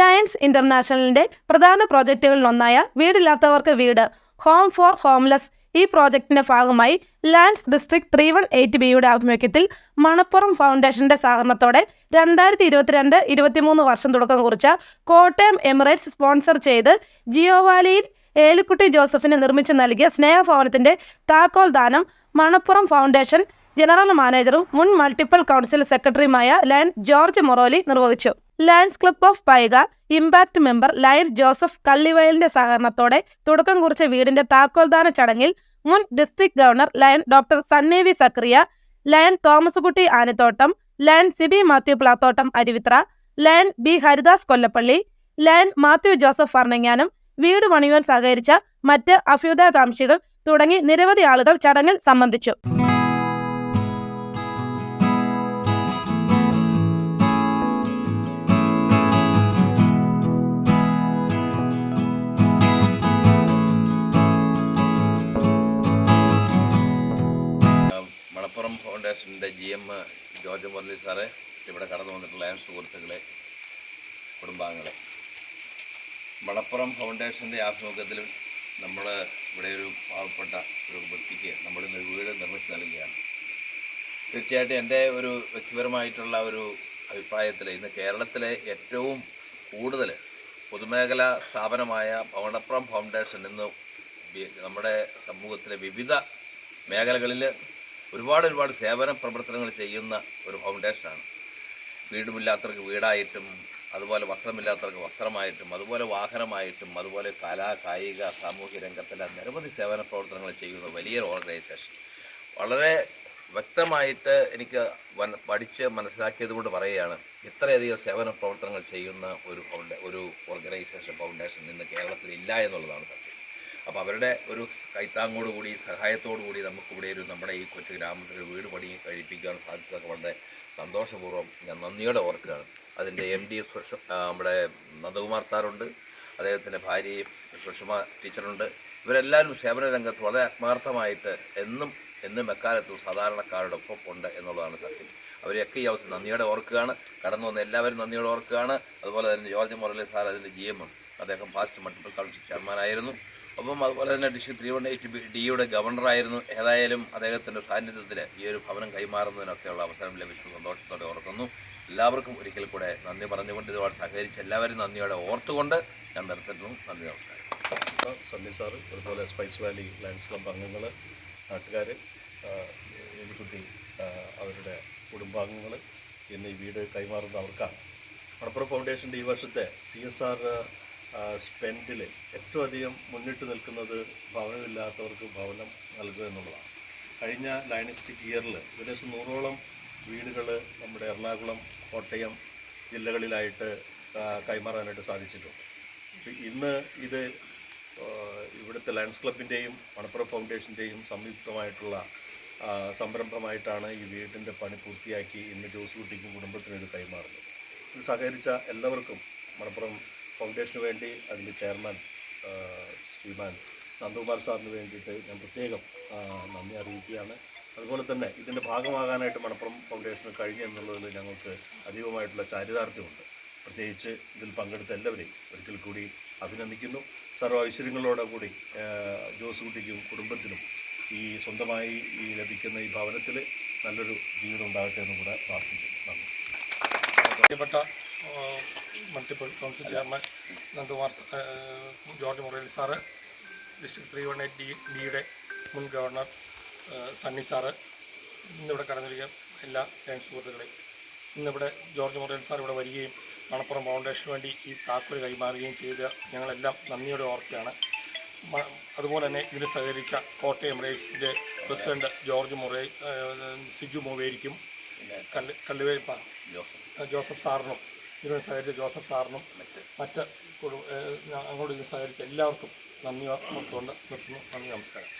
Lions ഇന്റർനാഷണലിന്റെ പ്രധാന പ്രോജക്റ്റുകളിലൊന്നായ വീടില്ലാത്തവർക്ക് വീട് ഹോം ഫോർ ഹോംലെസ്. ഈ പ്രോജക്റ്റിന്റെ ഭാഗമായി lions district three one eight ബിയുടെ ആഭിമുഖ്യത്തിൽ മണപ്പുറം ഫൗണ്ടേഷന്റെ സഹകരണത്തോടെ രണ്ടായിരത്തി ഇരുപത്തിരണ്ട് ഇരുപത്തിമൂന്ന് വർഷം തുടക്കം കുറിച്ച കോട്ടയം എമിറേറ്റ്സ് സ്പോൺസർ ചെയ്ത് ജിയോവാലിയിൽ ഏലിക്കുട്ടി ജോസഫിന് നിർമ്മിച്ചു നൽകിയ സ്നേഹഭവനത്തിന്റെ താക്കോൽ ദാനം മണപ്പുറം ഫൗണ്ടേഷൻ ജനറൽ മാനേജറും മുൻ മൾട്ടിപ്പിൾ കൗൺസിൽ സെക്രട്ടറിയുമായ ലാൻഡ് ജോർജ് മൊറോലി നിർവഹിച്ചു. Lions club of Paika impact member lion Joseph കള്ളിവയലിന്റെ സഹകരണത്തോടെ തുടക്കം കുറിച്ച വീടിന്റെ താക്കോൽദാന ചടങ്ങിൽ മുൻ district governor lion doctor Sunny V സക്രിയ lion Thomas Kutty Anathottam lion Sibi Mathew Plathottam Aruvithra lion B Haridas Kollappally lion Mathew Joseph ഫർണങ്ങാനം വീട് പണിയുവാൻ സഹകരിച്ച മറ്റ് അഭ്യുദയകാംക്ഷികൾ തുടങ്ങി നിരവധി ആളുകൾ ചടങ്ങിൽ സംബന്ധിച്ചു. ഫൗണ്ടേഷന്റെ ജി എം ജോർജ് മുരളി സാറെ ഇവിടെ കടന്നു വന്നിട്ടുള്ള എന്റെ സുഹൃത്തുക്കളെ കുടുംബാംഗങ്ങളെ. മണപ്പുറം ഫൗണ്ടേഷന്റെ ആഭിമുഖ്യത്തിൽ നമ്മൾ ഇവിടെ ഒരു പാവപ്പെട്ട ഒരു വ്യക്തിക്ക് നമ്മളിന്ന് വീട് നിർമ്മിച്ച് നൽകുകയാണ്. തീർച്ചയായിട്ടും എന്റെ ഒരു വ്യക്തിപരമായിട്ടുള്ള ഒരു അഭിപ്രായത്തിൽ ഇന്ന് കേരളത്തിലെ ഏറ്റവും കൂടുതൽ പൊതുമേഖലാ സ്ഥാപനമായ മണപ്പുറം ഫൗണ്ടേഷൻ ഇന്ന് നമ്മുടെ സമൂഹത്തിലെ വിവിധ മേഖലകളിൽ ഒരുപാട് ഒരുപാട് സേവന പ്രവർത്തനങ്ങൾ ചെയ്യുന്ന ഒരു ഫൗണ്ടേഷനാണ് വീടുമില്ലാത്തവർക്ക് വീടായിട്ടും അതുപോലെ വസ്ത്രമില്ലാത്തവർക്ക് വസ്ത്രമായിട്ടും അതുപോലെ വാഹനമായിട്ടും അതുപോലെ കലാ കായിക സാമൂഹ്യ രംഗത്തിലെ നിരവധി സേവന പ്രവർത്തനങ്ങൾ ചെയ്യുന്ന വലിയൊരു ഓർഗനൈസേഷൻ വളരെ വ്യക്തമായിട്ട് എനിക്ക് വൻ- പഠിച്ച് മനസ്സിലാക്കിയത് കൊണ്ട് പറയുകയാണ് ഇത്രയധികം സേവന പ്രവർത്തനങ്ങൾ ചെയ്യുന്ന ഒരു ഒരു ഓർഗനൈസേഷൻ ഫൗണ്ടേഷൻ ഇന്ന് കേരളത്തിൽ ഇല്ല എന്നുള്ളതാണ് സത്യം. അപ്പോൾ അവരുടെ ഒരു കൈത്താങ്ങോട് കൂടി സഹായത്തോടു കൂടി നമുക്കിവിടെ ഒരു നമ്മുടെ ഈ കൊച്ചു ഗ്രാമത്തിൽ വീട് പണി കഴിപ്പിക്കാൻ സാധിച്ചതൊക്കെ വളരെ സന്തോഷപൂർവം ഞാൻ നന്ദിയോടെ ഓർക്കുകയാണ്. അതിന്റെ എം ഡി സുഷ നമ്മുടെ നന്ദകുമാർ സാറുണ്ട് അദ്ദേഹത്തിന്റെ ഭാര്യയും സുഷമ ടീച്ചറുണ്ട്. ഇവരെല്ലാവരും സേവന രംഗത്ത് വളരെ ആത്മാർത്ഥമായിട്ട് എന്നും എന്നും എക്കാലത്തും സാധാരണക്കാരുടെ ഒപ്പം ഉണ്ട് എന്നുള്ളതാണ് സത്യം. അവരെയൊക്കെ ഈ അവസരം നന്ദിയോടെ ഓർക്കുകയാണ്. കടന്നു വന്ന എല്ലാവരും നന്ദിയോടെ ഓർക്കുകയാണ്. അതുപോലെ തന്നെ ജോർജ് മുരളി സാർ അതിന്റെ ജി എം അദ്ദേഹം ഫാസ്റ്റ് മൾട്ടിപ്പിൾ കൗൺസിൽ ചെയർമാനായിരുന്നു അപ്പം അതുപോലെ തന്നെ ഡിസ്ട്രിക്ട് ത്രീ വൺ എയ്റ്റ് ഡിയുടെ ഗവർണറായിരുന്നു. ഏതായാലും അദ്ദേഹത്തിന്റെ സാന്നിധ്യത്തിൽ ഈ ഒരു ഭവനം കൈമാറുന്നതിനൊക്കെയുള്ള അവസരം ലഭിച്ചു സന്തോഷത്തോടെ ഓർക്കുന്നു. എല്ലാവർക്കും ഒരിക്കൽ കൂടെ നന്ദി പറഞ്ഞുകൊണ്ട് ഇതുപോലെ സഹകരിച്ച് എല്ലാവരും നന്ദിയോടെ ഓർത്തുകൊണ്ട് ഞാൻ നിർത്തുന്നു. നന്ദി നമസ്കാരം. സണ്ണി സാറ് അതുപോലെ സ്പൈസ് വാലി ലയൺസ് ക്ലബ് അംഗങ്ങൾ നാട്ടുകാർ എലിക്കുട്ടി അവരുടെ കുടുംബാംഗങ്ങൾ എന്നീ വീട് കൈമാറുന്ന അവർക്കാണ്. മണപ്പുറം ഫൗണ്ടേഷന്റെ ഈ വർഷത്തെ സി എസ് ആർ സ്പെൻഡിൽ ഏറ്റവും അധികം മുന്നിട്ട് നിൽക്കുന്നത് ഭവനമില്ലാത്തവർക്ക് ഭവനം നൽകുക എന്നുള്ളതാണ്. കഴിഞ്ഞ ലയണിസ്റ്റിക് ഇയറിൽ ഏകദേശം നൂറോളം വീടുകൾ നമ്മുടെ എറണാകുളം കോട്ടയം ജില്ലകളിലായിട്ട് കൈമാറാനായിട്ട് സാധിച്ചിട്ടുണ്ട്. ഇന്ന് ഇത് ഇവിടുത്തെ ലയൺസ് ക്ലബിന്റെയും മണപ്പുറം ഫൗണ്ടേഷന്റെയും സംയുക്തമായിട്ടുള്ള സംരംഭമായിട്ടാണ് ഈ വീടിന്റെ പണി പൂർത്തിയാക്കി ഇന്ന് ജോസ് കുട്ടിക്കും കുടുംബത്തിനും ഇത് കൈമാറുന്നത്. ഇത് സഹകരിച്ച എല്ലാവർക്കും മണപ്പുറം ഫൗണ്ടേഷന് വേണ്ടി അതിന്റെ ചെയർമാൻ ശ്രീമാൻ നന്ദകുമാർ സാറിന് വേണ്ടിയിട്ട് ഞാൻ പ്രത്യേകം നന്ദി അറിയിക്കുകയാണ്. അതുപോലെ തന്നെ ഇതിന്റെ ഭാഗമാകാനായിട്ട് മണപ്പുറം ഫൗണ്ടേഷന് കഴിഞ്ഞു എന്നുള്ളതിൽ ഞങ്ങൾക്ക് അധികമായിട്ടുള്ള ചാരിതാർത്ഥ്യമുണ്ട്. പ്രത്യേകിച്ച് ഇതിൽ പങ്കെടുത്ത എല്ലാവരെയും ഒരിക്കൽ കൂടി അഭിനന്ദിക്കുന്നു. സർവ ഐശ്വര്യങ്ങളോടെ കൂടി ജോസ് കുട്ടിക്കും കുടുംബത്തിനും ഈ സ്വന്തമായി ഈ ലഭിക്കുന്ന ഈ ഭവനത്തിൽ നല്ലൊരു ജീവിതം ഉണ്ടാകട്ടെ എന്നും കൂടെ പ്രാർത്ഥിക്കുന്നു. നന്ദി. പ്രിയപ്പെട്ട multiple council chairman Nandakumar George Murali sir district three one eight D ഡിയുടെ മുൻ ഗവർണർ സണ്ണി സാറ് ഇന്നിവിടെ കടന്നിരിക്കുക എല്ലാ ലയൺ സുഹൃത്തുക്കളെയും. ഇന്നിവിടെ ജോർജ് മുറേലി സാർ ഇവിടെ വരികയും മണപ്പുറം ഫൗണ്ടേഷന് വേണ്ടി ഈ താക്കോൽ കൈമാറുകയും ചെയ്ത ഞങ്ങളെല്ലാം നന്ദിയോടെ ഓർക്കുകയാണ്. അതുപോലെ തന്നെ ഇതിന് സഹകരിച്ച കോട്ടയം റേസിന്റെ പ്രസിഡന്റ് ജോർജ് മുറേ ആ, സിജു മൊവേരിക്കും കല്ല് കല്ലുവേപ്പ ജോസഫ് സാറിനും ഇതിനോട് സഹകരിച്ച ജോസഫ് സാറിനും മറ്റ് അങ്ങോട്ട് ഇതിന് സഹകരിച്ച എല്ലാവർക്കും നന്ദി ഓർത്തുകൊണ്ട് നിർത്തുന്നു നന്ദി നമസ്കാരം.